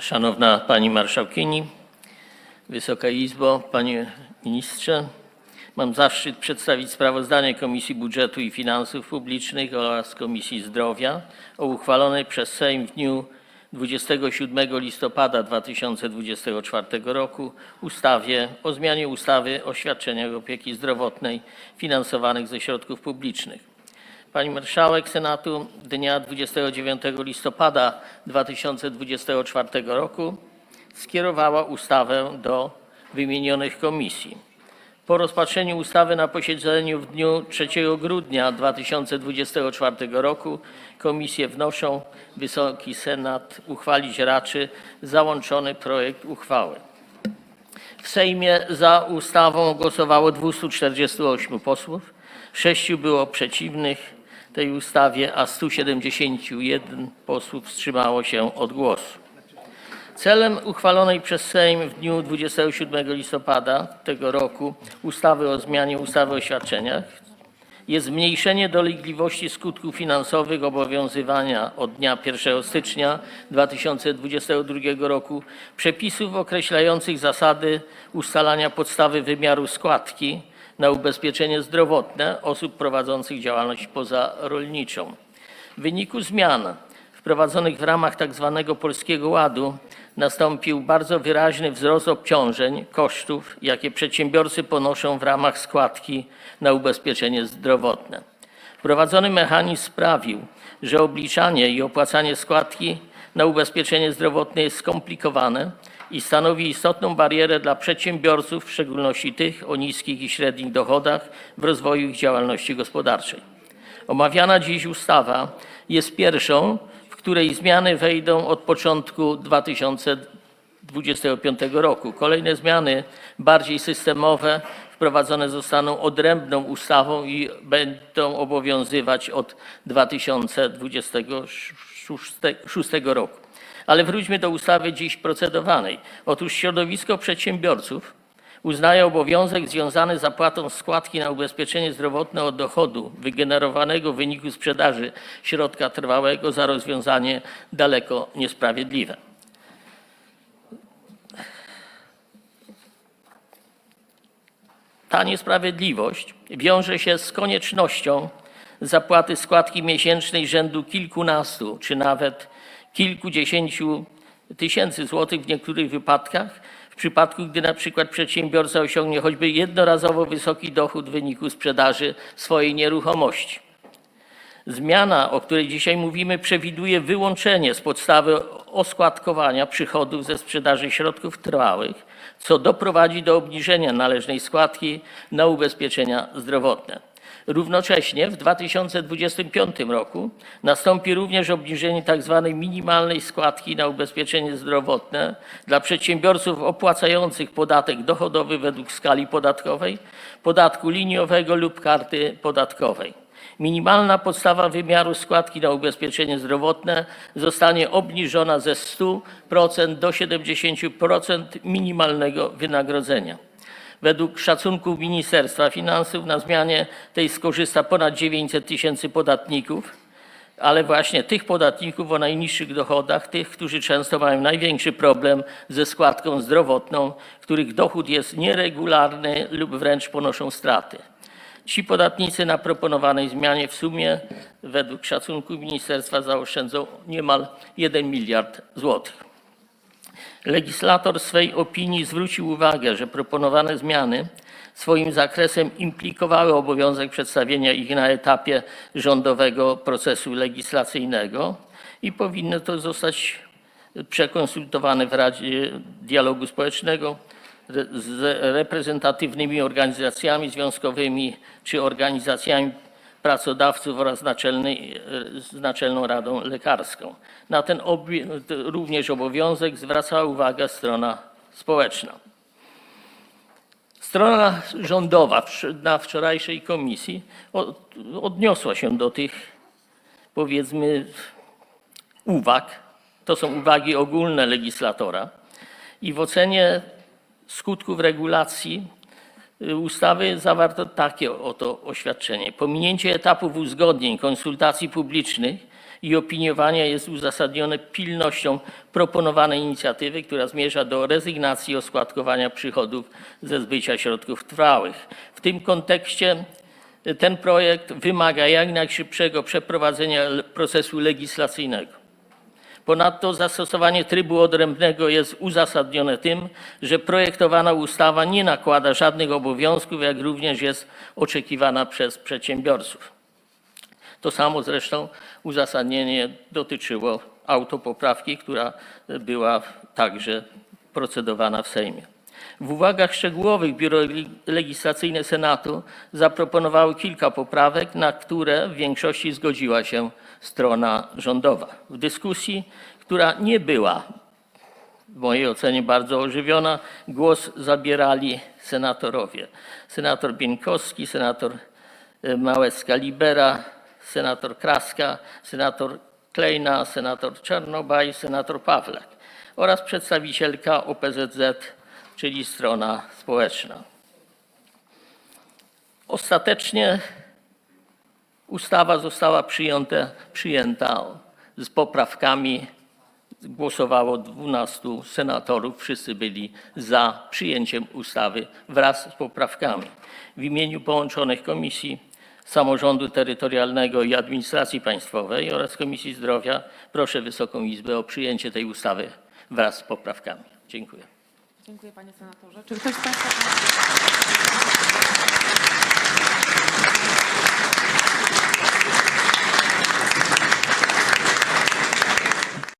Szanowna Pani Marszałkini, Wysoka Izbo, Panie Ministrze. Mam zaszczyt przedstawić sprawozdanie Komisji Budżetu i Finansów Publicznych oraz Komisji Zdrowia o uchwalonej przez Sejm w dniu 27 listopada 2024 roku ustawie o zmianie ustawy o świadczeniach opieki zdrowotnej finansowanych ze środków publicznych. Pani Marszałek Senatu dnia 29 listopada 2024 roku skierowała ustawę do wymienionych komisji. Po rozpatrzeniu ustawy na posiedzeniu w dniu 3 grudnia 2024 roku komisje wnoszą, Wysoki Senat uchwalić raczy załączony projekt uchwały. W Sejmie za ustawą głosowało 248 posłów, 6 było przeciwnych tej ustawie, a 171 posłów wstrzymało się od głosu. Celem uchwalonej przez Sejm w dniu 27 listopada tego roku ustawy o zmianie ustawy o świadczeniach jest zmniejszenie dolegliwości skutków finansowych obowiązywania od dnia 1 stycznia 2022 roku przepisów określających zasady ustalania podstawy wymiaru składki na ubezpieczenie zdrowotne osób prowadzących działalność pozarolniczą. W wyniku zmian wprowadzonych w ramach tzw. Polskiego Ładu nastąpił bardzo wyraźny wzrost obciążeń, kosztów, jakie przedsiębiorcy ponoszą w ramach składki na ubezpieczenie zdrowotne. Wprowadzony mechanizm sprawił, że obliczanie i opłacanie składki na ubezpieczenie zdrowotne jest skomplikowane i stanowi istotną barierę dla przedsiębiorców, w szczególności tych o niskich i średnich dochodach w rozwoju ich działalności gospodarczej. Omawiana dziś ustawa jest pierwszą, w której zmiany wejdą od początku 2025 roku. Kolejne zmiany, bardziej systemowe, wprowadzone zostaną odrębną ustawą i będą obowiązywać od 2026 roku. Ale wróćmy do ustawy dziś procedowanej. Otóż środowisko przedsiębiorców uznaje obowiązek związany z zapłatą składki na ubezpieczenie zdrowotne od dochodu wygenerowanego w wyniku sprzedaży środka trwałego za rozwiązanie daleko niesprawiedliwe. Ta niesprawiedliwość wiąże się z koniecznością zapłaty składki miesięcznej rzędu kilkunastu czy nawet kilkudziesięciu tysięcy złotych w niektórych wypadkach, w przypadku gdy na przykład przedsiębiorca osiągnie choćby jednorazowo wysoki dochód w wyniku sprzedaży swojej nieruchomości. Zmiana, o której dzisiaj mówimy, przewiduje wyłączenie z podstawy oskładkowania przychodów ze sprzedaży środków trwałych, co doprowadzi do obniżenia należnej składki na ubezpieczenia zdrowotne. Równocześnie w 2025 roku nastąpi również obniżenie tzw. minimalnej składki na ubezpieczenie zdrowotne dla przedsiębiorców opłacających podatek dochodowy według skali podatkowej, podatku liniowego lub karty podatkowej. Minimalna podstawa wymiaru składki na ubezpieczenie zdrowotne zostanie obniżona ze 100% do 70% minimalnego wynagrodzenia. Według szacunków Ministerstwa Finansów na zmianie tej skorzysta ponad 900 tysięcy podatników, ale właśnie tych podatników o najniższych dochodach, tych, którzy często mają największy problem ze składką zdrowotną, których dochód jest nieregularny lub wręcz ponoszą straty. Ci podatnicy na proponowanej zmianie w sumie według szacunków ministerstwa zaoszczędzą niemal 1 miliard złotych. Legislator w swej opinii zwrócił uwagę, że proponowane zmiany swoim zakresem implikowały obowiązek przedstawienia ich na etapie rządowego procesu legislacyjnego i powinno to zostać przekonsultowane w Radzie Dialogu Społecznego z reprezentatywnymi organizacjami związkowymi czy organizacjami pracodawców oraz naczelnej, z Naczelną Radą Lekarską. Na ten obie- również obowiązek zwracała uwagę strona społeczna. Strona rządowa na wczorajszej komisji od- odniosła się do tych, powiedzmy, uwag. To są uwagi ogólne legislatora. I w ocenie skutków regulacji ustawy zawarto takie oto oświadczenie. Pominięcie etapów uzgodnień, konsultacji publicznych i opiniowania jest uzasadnione pilnością proponowanej inicjatywy, która zmierza do rezygnacji oskładkowania przychodów ze zbycia środków trwałych. W tym kontekście ten projekt wymaga jak najszybszego przeprowadzenia procesu legislacyjnego. Ponadto zastosowanie trybu odrębnego jest uzasadnione tym, że projektowana ustawa nie nakłada żadnych obowiązków, jak również jest oczekiwana przez przedsiębiorców. To samo zresztą uzasadnienie dotyczyło autopoprawki, która była także procedowana w Sejmie. W uwagach szczegółowych Biuro Legislacyjne Senatu zaproponowało kilka poprawek, na które w większości zgodziła się strona rządowa. W dyskusji, która nie była w mojej ocenie bardzo ożywiona, głos zabierali senatorowie. Senator Bieńkowski, senator e, Małecka-Libera, senator Kraska, senator Klejna, senator Czarnobaj, senator Pawlak oraz przedstawicielka OPZZ, czyli strona społeczna. Ostatecznie ustawa została przyjęta, z poprawkami. Głosowało 12 senatorów, wszyscy byli za przyjęciem ustawy wraz z poprawkami. W imieniu połączonych Komisji Samorządu Terytorialnego i Administracji Państwowej oraz Komisji Zdrowia proszę Wysoką Izbę o przyjęcie tej ustawy wraz z poprawkami. Dziękuję. Dziękuję panie senatorze. Czy ktoś z państwa...